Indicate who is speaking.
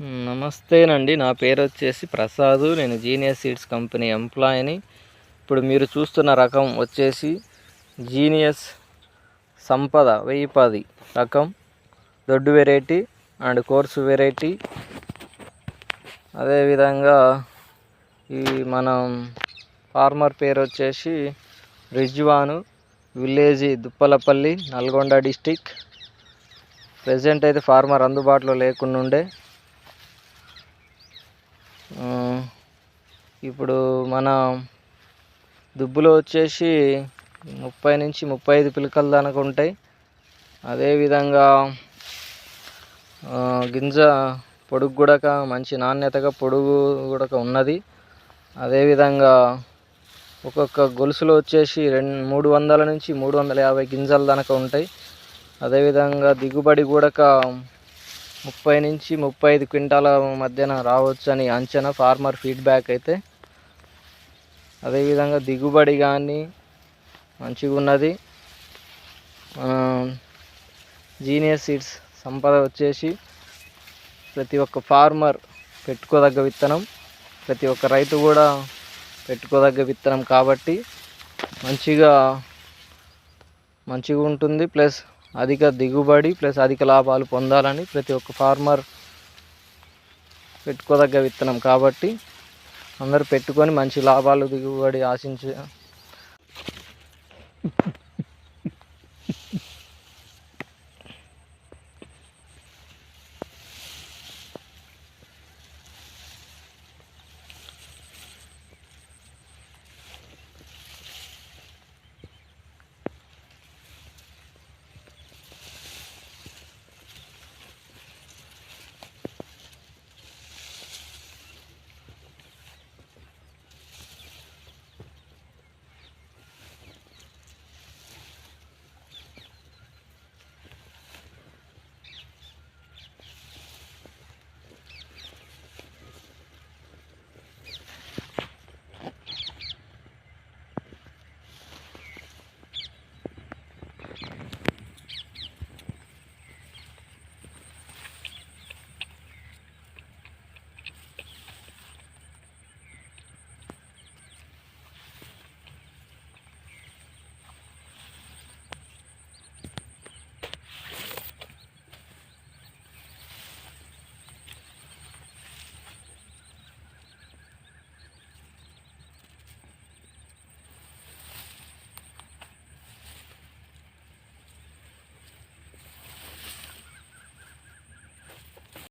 Speaker 1: నమస్తేనండి. నా పేరు వచ్చేసి ప్రసాద్. నేను జీనియస్ సీడ్స్ కంపెనీ ఎంప్లాయీని. ఇప్పుడు మీరు చూస్తున్న రకం వచ్చేసి జీనియస్ సంపద వెయ్యి పది రకం. దొడ్డు వెరైటీ అండ్ కోర్సు వెరైటీ. అదేవిధంగా ఈ మనం ఫార్మర్ పేరు వచ్చేసి Rizwan village Duppalapalli Nalgonda district. Present అయితే ఫార్మర్ అందుబాటులో లేకుండా ఉండే ఇప్పుడు మన దుబ్బులో వచ్చేసి ముప్పై నుంచి ముప్పై ఐదు పిలకల దాకా ఉంటాయి. అదేవిధంగా గింజ పొడుగు కూడా మంచి నాణ్యతగా పొడుగు కూడా ఉన్నది. అదేవిధంగా ఒక్కొక్క గొలుసులో వచ్చేసి రెండు మూడు వందల నుంచి మూడు వందల యాభై గింజల దాకా ఉంటాయి. అదేవిధంగా దిగుబడి కూడక ముప్పై నుంచి ముప్పై ఐదు క్వింటాల మధ్యన రావచ్చు అని అంచనా ఫార్మర్ ఫీడ్బ్యాక్ అయితే. అదేవిధంగా దిగుబడి కానీ మంచిగా ఉన్నది. జీనియస్ సీడ్స్ సంపద వచ్చేసి ప్రతి ఒక్క ఫార్మర్ పెట్టుకోదగ్గ విత్తనం ప్రతి ఒక్క రైతు కూడా పెట్టుకోదగ్గ విత్తనం కాబట్టి మంచిగా మంచిగా ఉంటుంది. ప్లస్ అధిక దిగుబడి ప్లస్ అధిక లాభాలు పొందాలని ప్రతి ఒక్క ఫార్మర్ పెట్టుకోదగ్గ విత్తనం కాబట్టి అందరూ పెట్టుకొని మంచి లాభాలు దిగుబడి ఆశించ